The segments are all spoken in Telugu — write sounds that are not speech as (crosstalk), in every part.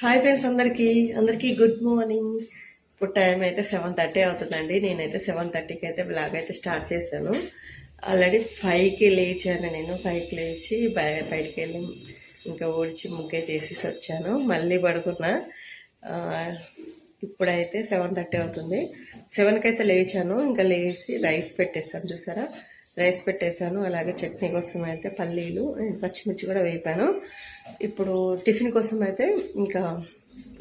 హాయ్ ఫ్రెండ్స్ అందరికీ అందరికీ గుడ్ మార్నింగ్ ఇప్పుడు టైం అయితే సెవెన్ థర్టీ అవుతుందండి. నేనైతే సెవెన్ థర్టీకి అయితే బ్లాగ్ అయితే స్టార్ట్ చేశాను. ఆల్రెడీ ఫైవ్కి లేచాను నేను. ఫైవ్కి లేచి బయటికి వెళ్ళి ఇంకా ఊడ్చి ముగ్గే తీసేసి వచ్చాను. మళ్ళీ పడుకున్నా. ఇప్పుడైతే సెవెన్ థర్టీ అవుతుంది. సెవెన్కి అయితే లేచాను. ఇంకా లేచి రైస్ పెట్టేస్తాను చూసారా? రైస్ పెట్టేశాను అలాగే చట్నీ కోసం అయితే పల్లీలు పచ్చిమిర్చి కూడా వేపాను. ఇప్పుడు టిఫిన్ కోసం అయితే ఇంకా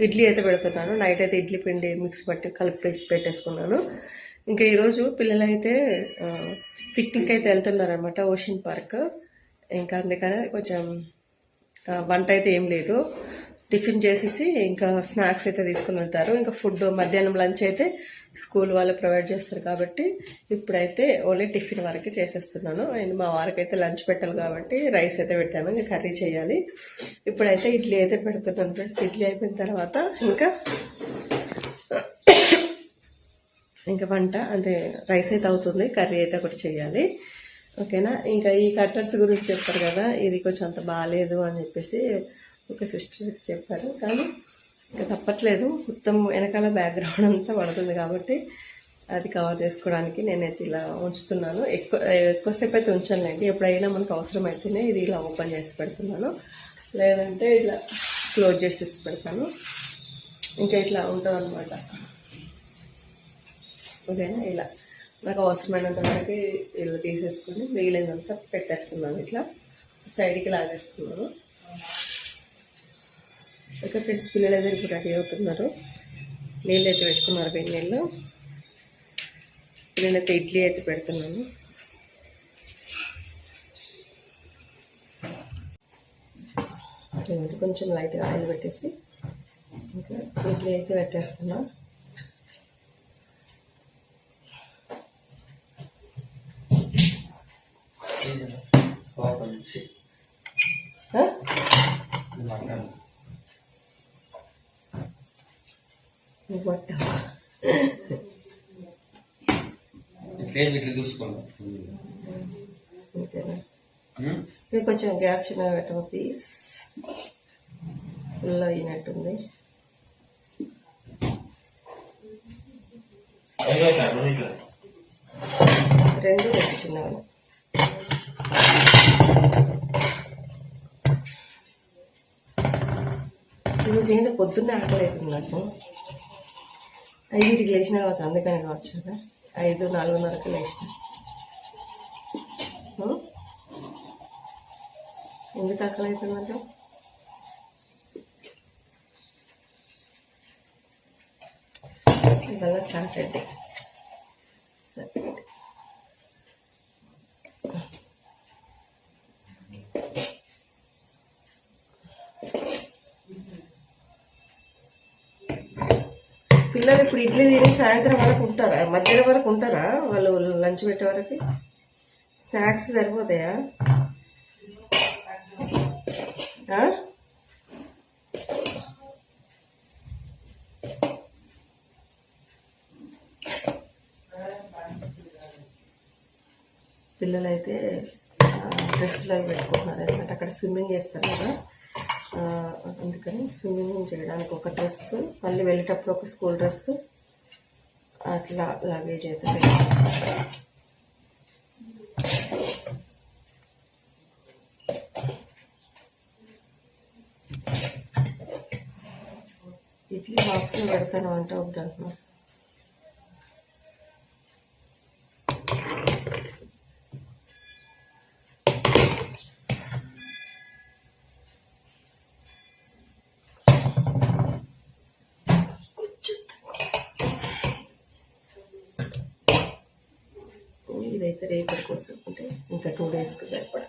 ఇడ్లీ అయితే పెడుతున్నాను. నైట్ అయితే ఇడ్లీ పిండి మిక్స్ పట్టి కలిపి పెట్టేసుకున్నాను. ఇంకా ఈరోజు పిల్లలైతే పిక్నిక్ అయితే వెళ్తున్నారనమాట ఓషన్ పార్క్. ఇంకా అందుకనే కొంచెం వంట అయితే ఏం లేదు. టిఫిన్ చేసేసి ఇంకా స్నాక్స్ అయితే తీసుకుని వెళ్తారు. ఇంకా ఫుడ్ మధ్యాహ్నం లంచ్ అయితే స్కూల్ వాళ్ళు ప్రొవైడ్ చేస్తారు కాబట్టి ఇప్పుడైతే ఓన్లీ టిఫిన్ వరకు చేసేస్తున్నాను. అండ్ మా వారికి అయితే లంచ్ పెట్టాలి కాబట్టి రైస్ అయితే పెట్టాను ఇంకా కర్రీ చేయాలి. ఇప్పుడైతే ఇడ్లీ అయితే పెడుతున్నాను ఫ్రెండ్స్. ఇడ్లీ అయిపోయిన తర్వాత ఇంకా ఇంకా వంట అంటే రైస్ అయితే అవుతుంది. కర్రీ అయితే ఒకటి చేయాలి. ఓకేనా? ఇంకా ఈ కట్టర్స్ గురించి చెప్పారు కదా ఇది కొంచెం అంత బాగాలేదు అని చెప్పేసి ఒక సిస్టర్ చెప్పారు. కానీ ఇంకా తప్పట్లేదు. మొత్తం వెనకాల బ్యాక్గ్రౌండ్ అంతా పడుతుంది కాబట్టి అది కవర్ చేసుకోవడానికి నేనైతే ఇలా ఉంచుతున్నాను. ఎక్కువ ఎక్కువసేపు అయితే ఉంచాలండి ఎప్పుడైనా మనకు అవసరం అయితేనే ఇది ఇలా ఓపెన్ చేసి పెడుతున్నాను. లేదంటే ఇలా క్లోజ్ చేసేసి పెడతాను. ఇంకా ఇట్లా ఉంటుంది అనమాట ఓకేనా? ఇలా. నాకు అవసరమైనంత వరకు ఇలా తీసేసుకొని మిగిలినంత పెట్టేస్తున్నాను ఇట్లా. సైడ్కి లాగేస్తున్నాను. ఓకే ఫ్రెండ్స్ పిల్లలు అయితే ఇప్పుడు రెడీ అవుతున్నారు. నీళ్ళు అయితే పెట్టుకున్నారు వేడి నీళ్ళు నేనైతే ఇడ్లీ అయితే పెడుతున్నాను. కొంచెం లైట్గా ఆయిల్ పెట్టేసి ఇంకా ఇడ్లీ అయితే పెట్టేస్తున్నా. you. ఓకేనా? ఇది కొంచెం గ్యాస్ చిన్నగా పెట్టమ ప్లీజ్? ఫుల్ అయినట్టుంది. రెండు పెట్టి చిన్నగా. ఈరోజు ఏంటో పొద్దున్నే ఆకలి అవుతుంది నాకు. ఐదుకి లేచిన కావచ్చు అందుకని కావచ్చు కదా. ఐదు నాలుగున్నరకు లేచిన. ఎందుకు ఆకలి అవుతుందంటే ఇవాళ సాటర్డే పిల్లలు ఇప్పుడు ఇడ్లీ తిని సాయంత్రం వరకు ఉంటారా? మధ్యాహ్నం వరకు ఉంటారా? వాళ్ళు లంచ్ పెట్టే వరకు? స్నాక్స్ సరిపోతాయా? పిల్లలైతే డ్రెస్సులు అవి పెట్టుకుంటున్నారు ఎందుకంటే అక్కడ స్విమ్మింగ్ చేస్తారు కదా. అందుకని స్విమ్మింగ్ చేయడానికి ఒక డ్రెస్ మళ్ళీ వెళ్ళేటప్పుడు ఒక స్కూల్ డ్రెస్ అట్లా లగేజ్ అయితే ఇడ్లీ బాక్స్లో పెడతాను అంటే వద్దంటున్నా అయితే రేపటికి కోసం ఇంకా టూ డేస్కి సరిపడా.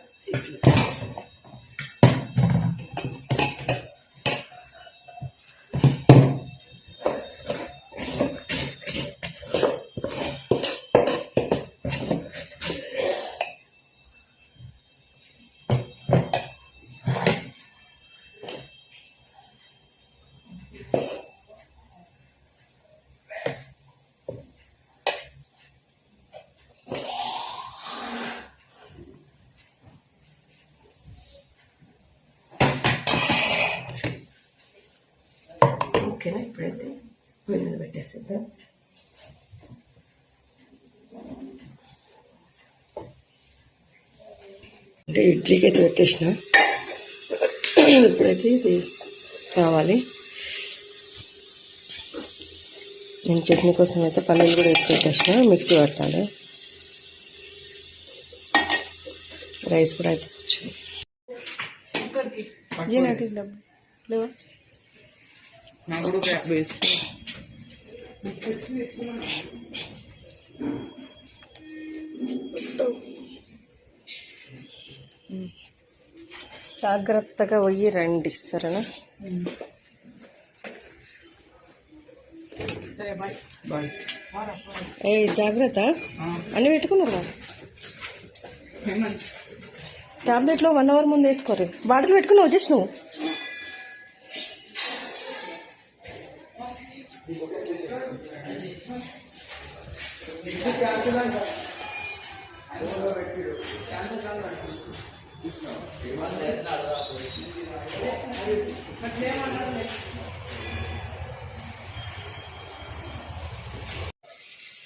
ఓకేనా? ఇప్పుడైతే పొయ్యి మీద పెట్టేసేద్దాం. అంటే ఇడ్లీకి అయితే పెట్టేసిన. ఇప్పుడైతే ఇది కావాలి. నేను చట్నీ కోసం అయితే పల్లీలు కూడా ఎత్తి పెట్టేసిన. మిక్సీ పట్టాలి. రైస్ కూడా అయితే వచ్చింది ఏనాటి లేవా జాగ్రత్తగా పోయి రండి సరేనా? ఏ జాగ్రత్త? అన్నీ పెట్టుకున్నారు? టాబ్లెట్లో వన్ అవర్ ముందు వేసుకోరు బాటిల్ పెట్టుకుని వచ్చేసి నువ్వు.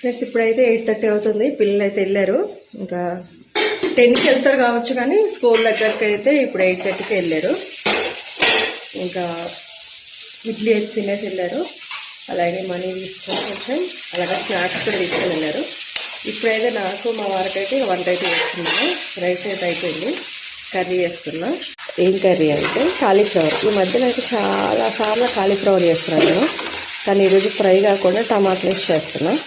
ఫ్రెండ్స్ ఇప్పుడైతే ఎయిట్ థర్టీ అవుతుంది. పిల్లలు అయితే వెళ్ళారు. ఇంకా టెన్కి వెళ్తారు కావచ్చు కానీ స్కూల్ దగ్గరికి అయితే ఇప్పుడు ఎయిట్ థర్టీకి వెళ్ళారు. ఇంకా ఇడ్లీ అయితే తినేసి వెళ్ళారు. అలాగే మనీ తీసుకొని కొంచెం అలాగే స్నాక్స్ కూడా తీసుకొని వెళ్ళారు. ఇప్పుడైతే నాకు మా వారికి అయితే వంట అయితే చేస్తున్నాను. రైస్ అయితే అయిపోయింది. కర్రీ వేస్తున్నా ఏం కర్రీ అంటే కాలీఫ్లవర్. ఈ మధ్యన అయితే చాలాసార్లు కాలీఫ్లవర్ చేస్తున్నాను. నేను కానీ ఈరోజు ఫ్రై కాకుండా టమాటాలు వేసి చేస్తున్నాను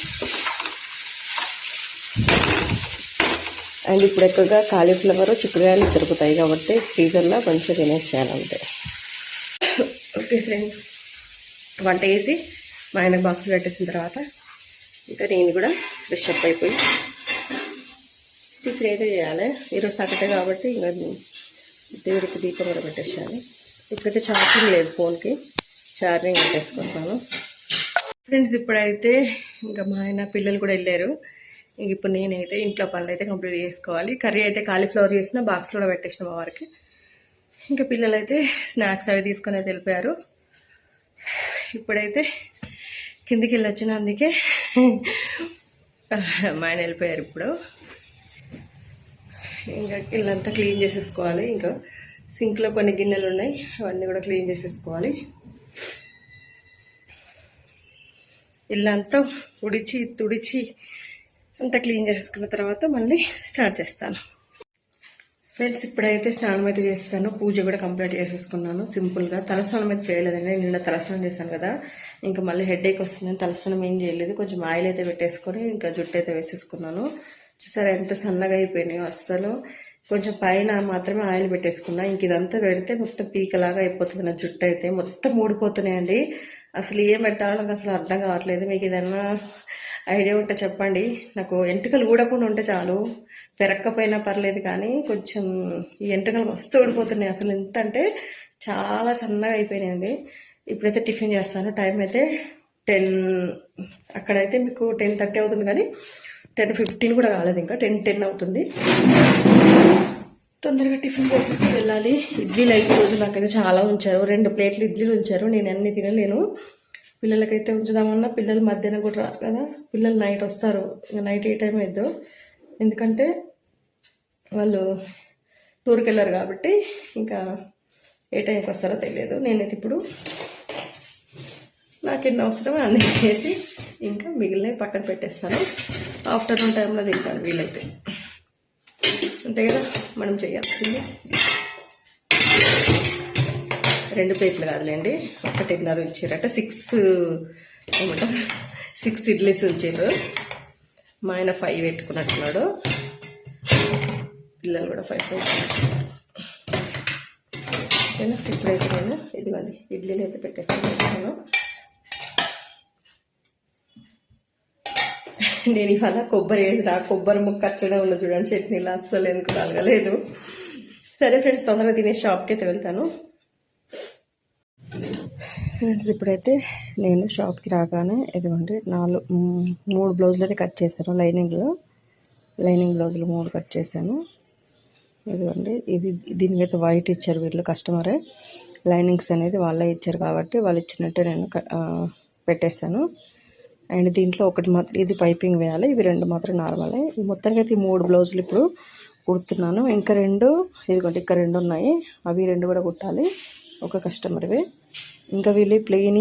అండ్ ఇప్పుడు ఎక్కువగా కాలీఫ్లవర్ చిక్కుడుకాయలు దొరుకుతాయి కాబట్టి సీజన్లో మంచిగా తినేసేయాలంటే. ఓకే ఫ్రెండ్స్ వంట వేసి మా ఆయనకు బాక్స్ కట్టేసిన తర్వాత ఇంకా నేను కూడా ఫ్రెష్ అప్ అయిపోయి టిఫిన్ అయితే చేయాలి. ఈరోజు సాటర్డే కాబట్టి ఇంకా దేవుడికి దీపం కూడా పెట్టేసేయాలి. ఇప్పుడైతే ఛార్జింగ్ లేదు ఫోన్కి ఛార్జింగ్ పెట్టేసుకుంటాను. ఫ్రెండ్స్ ఇప్పుడైతే ఇంకా మా ఆయన పిల్లలు కూడా వెళ్ళారు. ఇంక ఇప్పుడు నేనైతే ఇంట్లో పనులు అయితే కంప్లీట్ చేసుకోవాలి. కర్రీ అయితే కాలీఫ్లవర్ చేసిన బాక్స్లో కూడా పెట్టేసిన మా వారికి. ఇంకా పిల్లలు అయితే స్నాక్స్ అవి తీసుకొని అయితే వెళ్ళిపోయారు ఇప్పుడైతే కిందికి వెళ్ళి వచ్చిన అందుకే మా ఆయన వెళ్ళిపోయారు ఇప్పుడు. ఇంకా ఇల్లంతా క్లీన్ చేసేసుకోవాలి. ఇంకా సింక్లో కొన్ని గిన్నెలు ఉన్నాయి అవన్నీ కూడా క్లీన్ చేసేసుకోవాలి. ఇల్లంతా ఉడిచి తుడిచి అంతా క్లీన్ చేసేసుకున్న తర్వాత మళ్ళీ స్టార్ట్ చేస్తాను. ఫ్రెండ్స్ ఇప్పుడైతే స్నానం అయితే చేసేసాను పూజ కూడా కంప్లీట్ చేసేసుకున్నాను. సింపుల్గా తలస్నానం అయితే చేయలేదండి. నిన్న తలస్నానం చేశాను కదా. ఇంకా మళ్ళీ హెడేక్ వస్తుందని తలస్నానం ఏం చేయలేదు. కొంచెం ఆయిల్ అయితే పెట్టేసుకొని ఇంకా జుట్టు అయితే వేసేసుకున్నాను. చూసారా ఎంత సన్నగా అయిపోయినాయో అస్సలు. కొంచెం పైన మాత్రమే ఆయిల్ పెట్టేసుకున్నా. ఇంక ఇదంతా పెడితే మొత్తం పీకలాగా అయిపోతుంది నా జుట్టు అయితే. మొత్తం ఊడిపోతున్నాయండి. అసలు ఏం పెట్టాలో నాకు అసలు అర్థం కావట్లేదు. మీకు ఏదైనా ఐడియా ఉంటే చెప్పండి. నాకు ఎంటుకలు ఊడకుండా ఉంటే చాలు. పెరక్కపోయినా పర్లేదు కానీ కొంచెం ఈ ఎంటుకలు మస్తు ఊడిపోతున్నాయి. అసలు ఎంత అంటే చాలా సన్నగా అయిపోయినాయండి. ఇప్పుడైతే టిఫిన్ చేస్తాను. టైం అయితే టెన్ అక్కడైతే మీకు టెన్ థర్టీ అవుతుంది కానీ టెన్ ఫిఫ్టీన్ కూడా కాలేదు ఇంకా. టెన్ టెన్ అవుతుంది. తొందరగా టిఫిన్ చేసేసి వెళ్ళాలి. ఇడ్లీలు అయితే రోజు నాకైతే చాలా ఉంచారు. రెండు ప్లేట్లు ఇడ్లీలు ఉంచారు. నేను అన్ని తినలేను. పిల్లలకైతే ఉంచుదామన్నా పిల్లలు మధ్యాహ్నం కూడా రారు కదా. పిల్లలు నైట్ వస్తారు. ఇంకా నైట్ ఏ టైం అయిద్దో. ఎందుకంటే వాళ్ళు టూర్కి వెళ్ళారు కాబట్టి ఇంకా ఏ టైంకి వస్తారో తెలియదు. నేనైతే ఇప్పుడు నాకు ఎన్ని అవసరమో అన్ని (laughs) వేసి ఇంకా మిగిలినవి పక్కన పెట్టేస్తాను. ఆఫ్టర్నూన్ టైంలో తింటాను వీలైతే. అంతే కదా? మనం చేయాల్సింది రెండు ప్లేట్లు కాదులేండి. ఒకటిన్నర ఇచ్చారట సిక్స్ ఏమంటారు? సిక్స్ ఇడ్లీస్ ఉంచారు మా ఆయన ఫైవ్ పెట్టుకున్నట్టున్నాడు. పిల్లలు కూడా ఫైవ్ ఫైవ్ ఓకేనా? ఇప్పుడైతే నేను ఇదిగోండి ఇడ్లీలు అయితే పెట్టేసుకున్నాను నేను ఇవాళ కొబ్బరి వేసిన కొబ్బరి ముక్క అట్లనే ఉన్న చూడండి చట్నీలు అస్సలు ఎందుకు కలగలేదు సరే ఫ్రెండ్స్ తొందరగా తినే షాప్కి అయితే వెళ్తాను. ఫ్రెండ్స్ ఇప్పుడైతే నేను షాప్కి రాగానే ఇదిగోండి నాలుగు మూడు బ్లౌజులు అయితే కట్ చేశాను లైనింగ్లో లైనింగ్ బ్లౌజులు మూడు కట్ చేశాను. ఇదిగోండి ఇది దీనికైతే వైట్ ఇచ్చారు వీళ్ళు కస్టమరే. లైనింగ్స్ అనేది వాళ్ళే ఇచ్చారు కాబట్టి వాళ్ళు ఇచ్చినట్టే నేను పెట్టేశాను. అండ్ దీంట్లో ఒకటి మాత్రం ఇది పైపింగ్ వేయాలి. ఇవి రెండు మాత్రం నార్మలే. మొత్తానికి అయితే ఈ మూడు బ్లౌజులు ఇప్పుడు కుడుతున్నాను. ఇంకా రెండు ఇదిగోండి ఇంకా రెండు ఉన్నాయి. అవి రెండు కూడా కుట్టాలి. ఒక కస్టమర్వి. ఇంకా వీళ్ళు ప్లెయిన్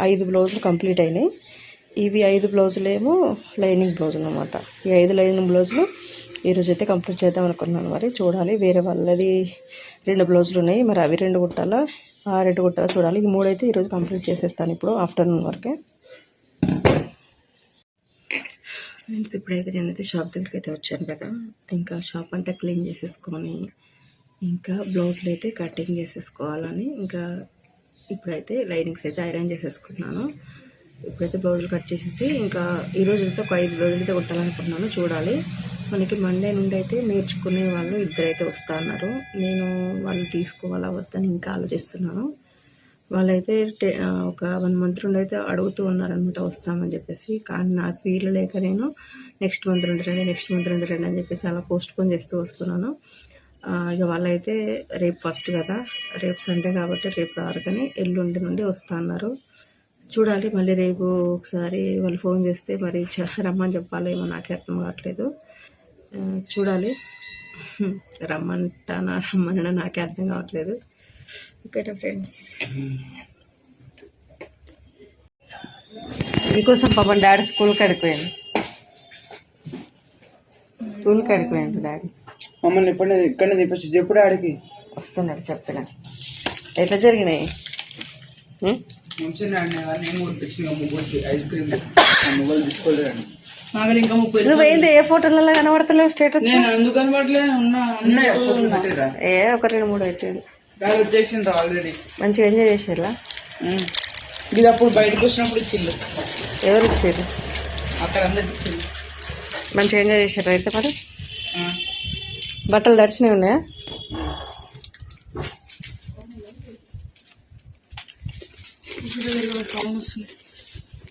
ఐదు బ్లౌజులు కంప్లీట్ అయినాయి. ఇవి ఐదు బ్లౌజులు ఏమో లైనింగ్ బ్లౌజులు అనమాట ఈ ఐదు లైనింగ్ బ్లౌజులు ఈరోజు అయితే కంప్లీట్ చేద్దాం అనుకున్నాను. మరి చూడాలి. వేరే వాళ్ళది రెండు బ్లౌజులు ఉన్నాయి. మరి అవి రెండు కుట్టాలా? ఆ రెండు కుట్టాలా? చూడాలి. ఈ మూడైతే ఈరోజు కంప్లీట్ చేసేస్తాను ఇప్పుడు ఆఫ్టర్నూన్ వరకే. ఫ్రెండ్స్ ఇప్పుడైతే నేనైతే షాప్ దగ్గరికి అయితే వచ్చాను కదా. ఇంకా షాప్ అంతా క్లీన్ చేసేసుకొని ఇంకా బ్లౌజులు అయితే కటింగ్ చేసేసుకోవాలని ఇంకా ఇప్పుడైతే లైనింగ్స్ అయితే ఐరన్ చేసేసుకున్నాను. ఇప్పుడైతే బ్లౌజులు కట్ చేసేసి ఇంకా ఈరోజు అయితే ఒక ఐదు రోజులు అయితే కుట్టాలనుకుంటున్నాను చూడాలి. మనకి మండే నుండి అయితే నేర్చుకునే వాళ్ళు ఇద్దరైతే వస్తా అన్నారు. నేను వాళ్ళు తీసుకోవాలా వద్దని ఇంకా ఆలోచిస్తున్నాను. వాళ్ళైతే టె- ఒక వన్ మంత్ నుండి అయితే అడుగుతూ ఉన్నారనమాట వస్తామని చెప్పేసి. కానీ నాకు వీలు లేక నేను నెక్స్ట్ మంత్ నుండి రండి నెక్స్ట్ మంత్ నుండి రండి అని చెప్పేసి అలా పోస్ట్ పోన్ చేస్తూ వస్తున్నాను. ఇక వాళ్ళైతే రేపు ఫస్ట్ కదా రేపు సండే కాబట్టి రేపు రారు కానీ ఎల్లుండి నుండి వస్తా అన్నారు చూడాలి మళ్ళీ రేపు ఒకసారి వాళ్ళు ఫోన్ చేస్తే మరి చ- రమ్మని చెప్పాలేమో నాకే అర్థం కావట్లేదు. చూడాలి. రమ్మంటానా రమ్మనడా నాకే అర్థం కావట్లేదు. ఓకేనా ఫ్రెండ్స్? మీకోసం పాపం డాడీ స్కూల్కి అడిగిపోయాను స్కూల్కి అడిగిపోయాడు డాడీ. మమ్మల్ని ఇప్పుడే ఇక్కడనే తెప్పించి ఎప్పుడు ఆడికి వస్తున్నాడు చెప్తున్నా. ఎట్లా జరిగినాయి? నువ్వేంది ఏ ఫోటోలలో కనబడతలేవు స్టేటస్ ఏ ఒక రెండు మూడు పెట్టాడు గాలి వచ్చేసిండ్రు ఆల్రెడీ మంచిగా ఎంజాయ్ చేసేలా ఇది అప్పుడు బయటకు వచ్చినప్పుడు ఇచ్చిల్లు ఎవరు ఇచ్చారు అక్కడ అందరికి మంచిగా ఎంజాయ్ చేశారు అయితే మరి. బట్టలు దర్శనం ఉన్నాయా?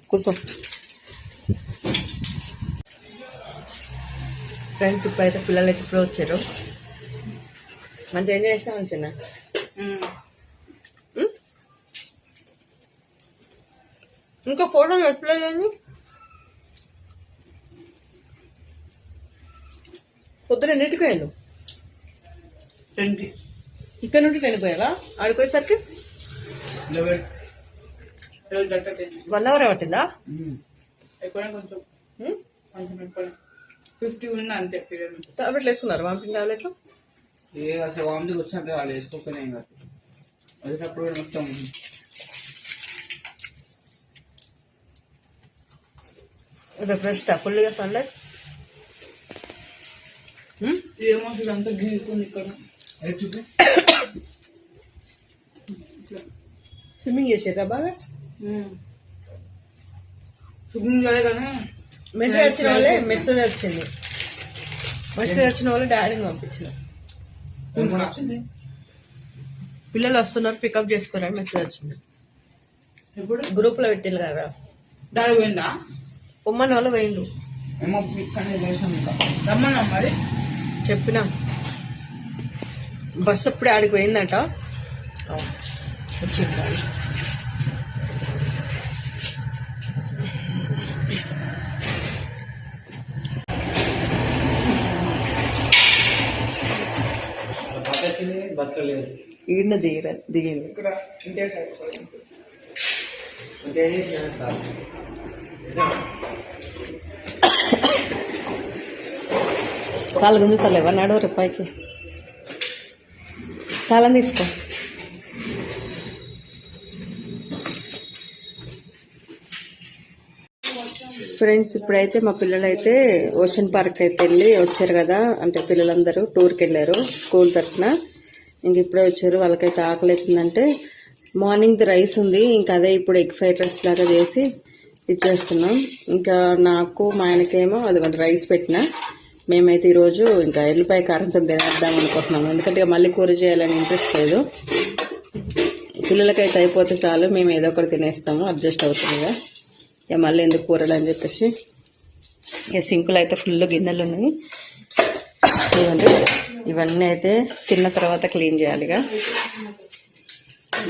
కూర్చో. ఫ్రెండ్స్ ఇప్పుడైతే పిల్లలు అయితే ఇప్పుడు వచ్చారు. మంచిగా ఎంజాయ్ చేసినా మంచిగా. ఇంకా ఫోటోలు పెట్టలేదు పొద్దున ఎన్నిటికి పోయాను టెన్కి ఇక్కడ నుండి నేను పోయాలా? ఆడిపోయేసరికి వన్ అవర్ పట్టిందా? ఫిఫ్టీ ఉన్నా అంతే పీరియడ్ టాబ్లెట్లు వేసుకున్నారు? వామిటింగ్ టాబ్లెట్లు? ఏ అసలు వామిటికి వచ్చినట్టు వాళ్ళు వేసుకోకపోయినా ఇంకా వచ్చేటప్పుడు కూడా మొత్తం రెస్ట్ ఫుల్గా సన్లైట్ ఏమో అసలు అంతా గీసుకుంది ఇక్కడ. చూపి స్విమ్మింగ్ చేసారా బాగా? స్విమ్మింగ్ చేయలే కానీ మెసేజ్ వచ్చిన వాళ్ళే మెసేజ్ వచ్చింది. మెసేజ్ వచ్చిన వాళ్ళు డాడీని పంపించిన పిల్లలు వస్తున్నారు పికప్ చేసుకోరని మెసేజ్ వచ్చింది. ఇప్పుడు గ్రూప్లో పెట్టిల్లు కదా. దాడి పోయిందా పొమ్మని వాళ్ళు పోయిండు రమ్మన్నా మరి? చెప్పినా. బస్సు అప్పుడే ఆడికి పోయిందట. వచ్చింది ఈయన దిగిర దిగింది. కాలు గుంజుతలేవా నడు రేపు పైకి. తాళం తీసుకో. ఫ్రెండ్స్ ఇప్పుడైతే మా పిల్లలు అయితే ఓషన్ పార్క్ అయితే వెళ్ళి వచ్చారు కదా. అంటే పిల్లలందరూ టూర్కి వెళ్ళారు స్కూల్ తరఫున ఇంక ఇప్పుడే వచ్చారు. వాళ్ళకైతే ఆకలి అవుతుందంటే మార్నింగ్ రైస్ ఉంది. ఇంకా అదే ఇప్పుడు ఎగ్ ఫ్రైడ్ రైస్ లాగా చేసి ఇచ్చేస్తున్నాం. ఇంకా నాకు మా ఆయనకేమో అదిగోండి రైస్ పెట్టిన. మేమైతే ఈరోజు ఇంకా ఎల్లిపాయ కారంతో తినేద్దాం అనుకుంటున్నాము. ఎందుకంటే మళ్ళీ కూర చేయాలని ఇంట్రెస్ట్ లేదు. పిల్లలకైతే అయిపోతే చాలు. మేము ఏదో ఒకటి తినేస్తాము. అడ్జస్ట్ అవుతుంది ఇక ఇక మళ్ళీ ఎందుకు కూరలు అని చెప్పేసి. ఇక సింకులు అయితే ఫుల్ గిన్నెలు ఉన్నాయి. ఇవ్వండి ఇవన్నీ అయితే తిన్న తర్వాత క్లీన్ చేయాలి ఇక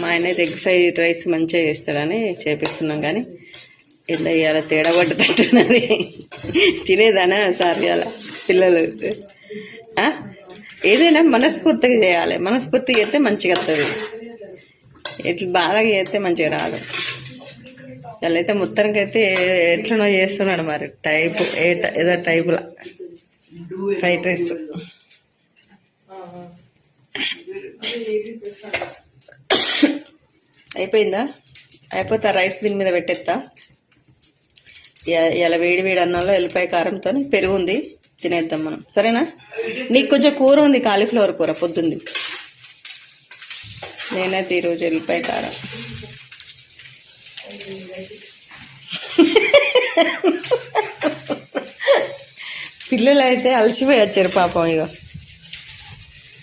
మా ఆయన అయితే ఎగ్ ఫ్రైడ్ రైస్ మంచిగా చేస్తాడని చేపిస్తున్నాం కానీ ఎంత ఇవాళ తేడా పడ్డదంటున్నది. తినేదానా సార్ ఇవాళ పిల్లలు? ఏదైనా మనస్ఫూర్తిగా చేయాలి. మనస్ఫూర్తిగా చేస్తే మంచిగా వస్తుంది. ఇట్లా బాగా చేస్తే మంచిగా రాదు. వాళ్ళైతే మొత్తానికి అయితే ఎట్లనో చేస్తున్నాడు మరి టైపు ఏ ఏదో టైపులా. Fried rice. అయిపోయిందా? అయిపోతే రైస్ దీని మీద పెట్టేస్తా ఇ- ఇలా వేడి వేడి అన్నంలో ఎల్లిపాయ కారంతో పెరుగు ఉంది తినేద్దాం మనం. సరేనా? నీకు కొంచెం కూర ఉంది కాలీఫ్లవర్ కూర పొద్దుంది. నేనైతే ఈరోజు ఎల్లిపాయ కారం. పిల్లలు అయితే అలసిపోయి వచ్చారు పాపం ఇక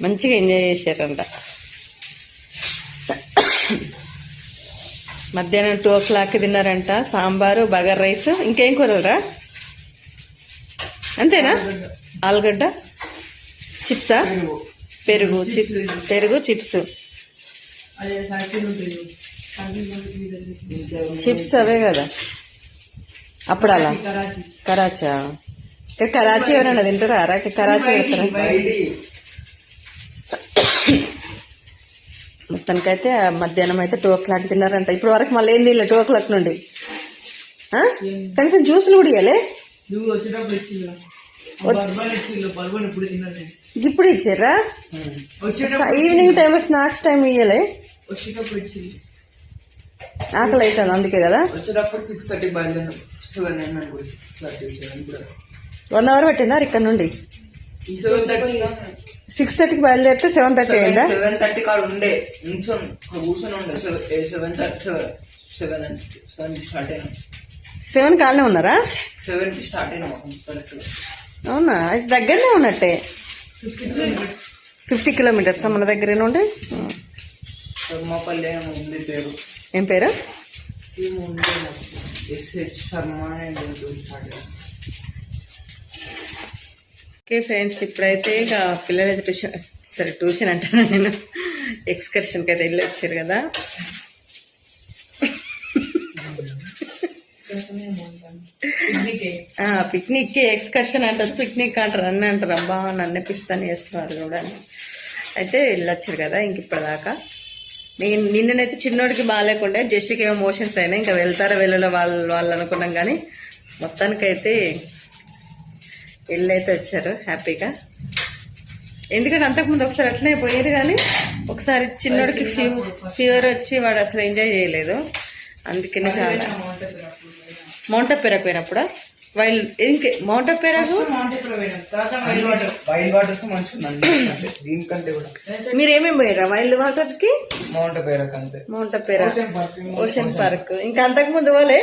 మంచిగా ఎంజాయ్ చేశారంట. మధ్యాహ్నం టూ ఓ క్లాక్కి తిన్నారంట. సాంబారు బగర్ రైస్ ఇంకేం కూరరా అంతేనా? ఆలుగడ్డ చిప్సా? పెరుగు. పెరుగు చిప్ పెరుగు చిప్స్. చిప్స్ అవే కదా. అప్పుడు అలా కరాచీ. కరాచా? ఇక్కడ కరాచీ ఎవరైనా తింటారా? అరాకి కరాచీ పెడతారా? మొత్తానికైతే మధ్యాహ్నం అయితే టూ ఓ క్లాక్ తిన్నారంట. ఇప్పుడు వరకు మళ్ళీ ఏం తినలే టూ ఓ క్లాక్ నుండి. ఆ? కనీసం జ్యూస్లు కూడా ఇవ్వలే ఇప్పుడు ఇచ్చారా? ఈవినింగ్ టైం స్నాక్స్ టైం ఇయ్యలే. ఆకలి అవుతుంది అందుకే కదా. వన్ అవర్ పెట్టిందా ఇక్కడ నుండి? సిక్స్ థర్టీకి బయలుదేరితే సెవెన్ థర్టీ అయిందా? సెవెన్ థర్టీ కాడ ఉండే అక్కడ కూర్చొని ఉండే. Seven thirty seven seven start అయినాం. సెవెన్ కాలనే ఉన్నారా? సెవెన్కి స్టార్ట్ అయినాం అవునా? అది దగ్గరనే ఉన్నట్టే. Fifty kilometres. మన దగ్గర నుండి శర్మపల్లి ఉంది పేరు. ఏం పేరు? ఎస్హెచ్ శర్మ అనేది ఉంటుంది స్టార్ట్ అయినాం ఓకే ఫ్రెండ్స్ ఇప్పుడైతే ఇక పిల్లలైతే ట్యూషన్ సరే ట్యూషన్ అంటాను నేను. ఎక్స్కర్షన్కి అయితే వెళ్ళి వచ్చారు కదా. పిక్నిక్ పిక్నిక్కి ఎక్స్కర్షన్ అంటారు పిక్నిక్ అంటారు అన్నీ అంటారు అబ్బా నన్ను పిస్తాను కూడా అయితే వెళ్ళొచ్చారు కదా ఇంక ఇప్పటిదాకా. నేను నిన్ననైతే చిన్నోడికి బాగాలేకుండా జస్ట్కి ఏమో మోషన్స్ అయినా ఇంకా వెళ్తారా వెళ్ళలో వాళ్ళు వాళ్ళు అనుకున్నాం కానీ మొత్తానికైతే వెళ్ళైతే వచ్చారు హ్యాపీగా. ఎందుకంటే అంతకుముందు ఒకసారి అట్లనే పోయారు కానీ ఒకసారి చిన్నోడికి ఫీవర్ ఫీవర్ వచ్చి వాడు అసలు ఎంజాయ్ చేయలేదు. అందుకని చాలా. మౌంట్ పెరకు పోయినప్పుడు? వైల్డ్ ఇంకే మౌంట్ పెరకు మీరు ఏమేమి పోయారా వైల్డ్ వాటర్. కి మౌంట్ పేరక్ అంతే. మౌంట్ పెరకు. Ocean park. ఇంకా అంతకు ముందు వాళ్ళే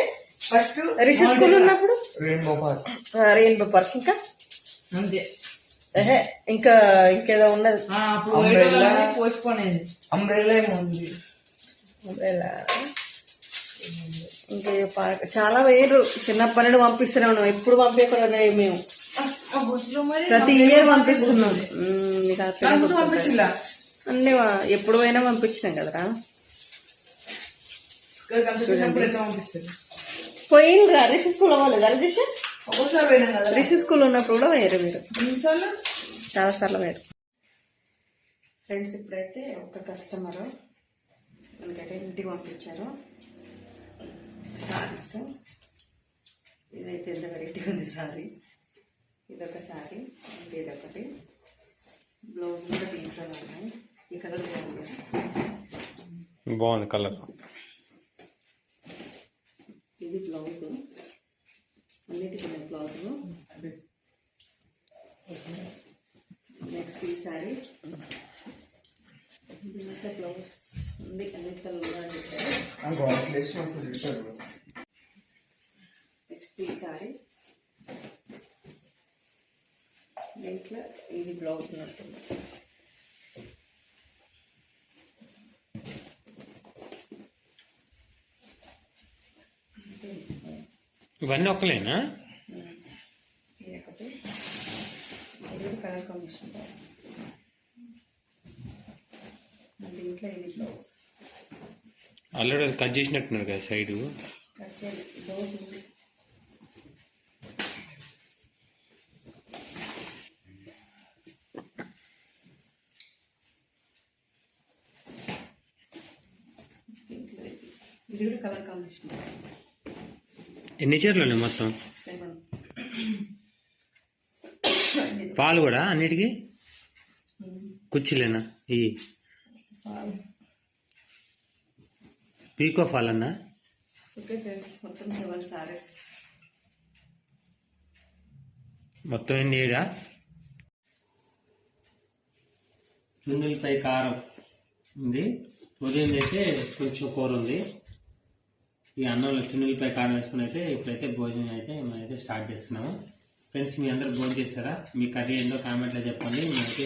ఫస్ట్ రిషి స్కూల్ ఉన్నప్పుడు? Rainbow park. రెయిన్బో పార్క్ ఇంకా? అంతే. ఇంకా ఇంకేదో ఉన్నది. పోస్ట్ పోన్ అయింది అంబ్రెల్లా ఏమో ఉంది ఇలా. ఇంకా చాలా వేరు చిన్నప్పటి నుండి పంపిస్తూనే ఉన్నాం ఎప్పుడు పంపించకుండా మేము. ప్రతి ఇయర్ పంపిస్తున్నాం. అన్ని ఎప్పుడు పోయినా పంపించినాం కదరా. పంపిస్తారు పోయిండ్రా రిషి స్కూల్ అవ్వలేదా రిషి రిషి స్కూల్ ఉన్నప్పుడు కూడా వేరు మీరు? చాలా సార్లు వేరు ఫ్రెండ్స్ ఇప్పుడైతే ఒక కస్టమర్ మనకైతే ఇంటికి పంపించారు. సారీస్. ఇదైతే ఎంత వెరైటీగా ఉంది సారీ. ఇదొక సారీ ఇంకా ఇదొకటి బ్లౌజ్ కూడా దీంట్లో ఉన్నాయి. ఈ కలర్ బాగుంది. బాగుంది కలర్. ఇది బ్లౌజ్. అన్నిటికీ ఉన్నాయి బ్లౌజులు నెక్స్ట్ ఈ సారీ. దీంట్లో బ్లౌజ్ ఉంది అన్నిటి కలర్ అని చెప్పారు. నెక్స్ట్ ఈ సారీ. దీంట్లో ఇది బ్లౌజ్ ఉన్నట్టుంది. ఇవన్నీ ఒక్కలేనా? Colour combination. ఆల్రెడీ అది కట్ చేసినట్టున్నారు కదా సైడ్ ఇది కూడా కలర్ కాంబినేషన్ ఎన్ని చీరలు ఉన్నాయి మొత్తం? ఫాల్ కూడా అన్నిటికీ? కుర్చీలేనా? ఈ పీకో ఫాల్ అన్నా మొత్తం మొత్తం ఎన్ని ఏడా? చున్నులపై కారం ఉంది. ఉదయం అయితే కొంచెం కూర ఉంది. ఈ అన్నంలో చున్నులపై కారం వేసుకుని అయితే ఇప్పుడైతే భోజనం అయితే మేమైతే స్టార్ట్ చేస్తున్నాము. ఫ్రెండ్స్ మీ అందరు భోజనం చేస్తారా మీ కర్రీ ఏంటో కామెంట్లో చెప్పండి. మేమైతే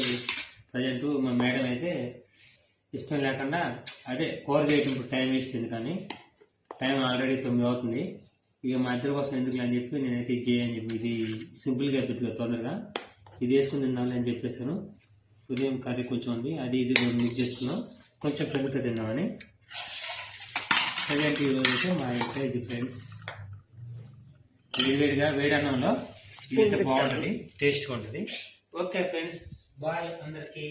ప్రజెంట్ మా మేడం అయితే ఇష్టం లేకుండా అదే కూర చేయటం ఇప్పుడు టైం వేస్ట్ ఎందుకని కానీ టైం ఆల్రెడీ తొమ్మిది అవుతుంది. ఇక మా ఇద్దరి కోసం ఎందుకు అని చెప్పి నేనైతే ఇది చేయని చెప్పి ఇది సింపుల్గా అయిపోతుంది తొందరగా. ఇది వేసుకుని తిందాంలే అని చెప్పేసాను ఉదయం కర్రీ కొంచెం ఉంది. అది ఇది మిక్స్ చేసుకున్నాం కొంచెం పెరుగుతుంది తిందామని. ప్రజెంట్ ఈరోజు అయితే మా అయితే ఇది ఫ్రెండ్స్. వేడివేడిగా వేడి అన్నంలో ఇది అయితే బాగుంటుంది టేస్ట్గా ఉంటుంది ఓకే ఫ్రెండ్స్ బాయ్ అందరికీ.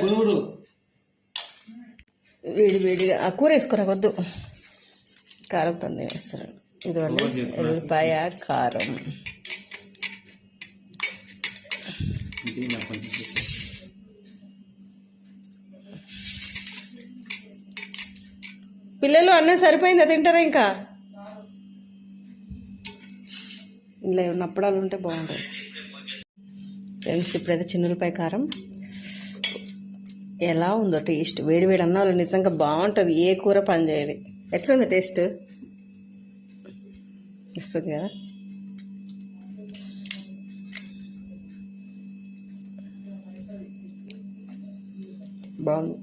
గుడుగుడు వేడి వేడిగా ఆ కూర వేసుకోరా వద్దు కారంతో వేస్తారు ఇదిగోండి. ఎల్లిపాయ కారం. పిల్లలు అన్నం సరిపోయిందా? తింటారా ఇంకా? ఇలా ఉన్న అప్పడాలు ఉంటే బాగుంటుంది ఫ్రెండ్స్ ఇప్పుడైతే చిన్నులపై కారం. ఎలా ఉందో టేస్ట్. వేడి వేడి అన్నాలు నిజంగా బాగుంటుంది. ఏ కూర పనిచేయదు. ఎట్లుంది టేస్ట్? ఇస్తుంది కదా బాగుంది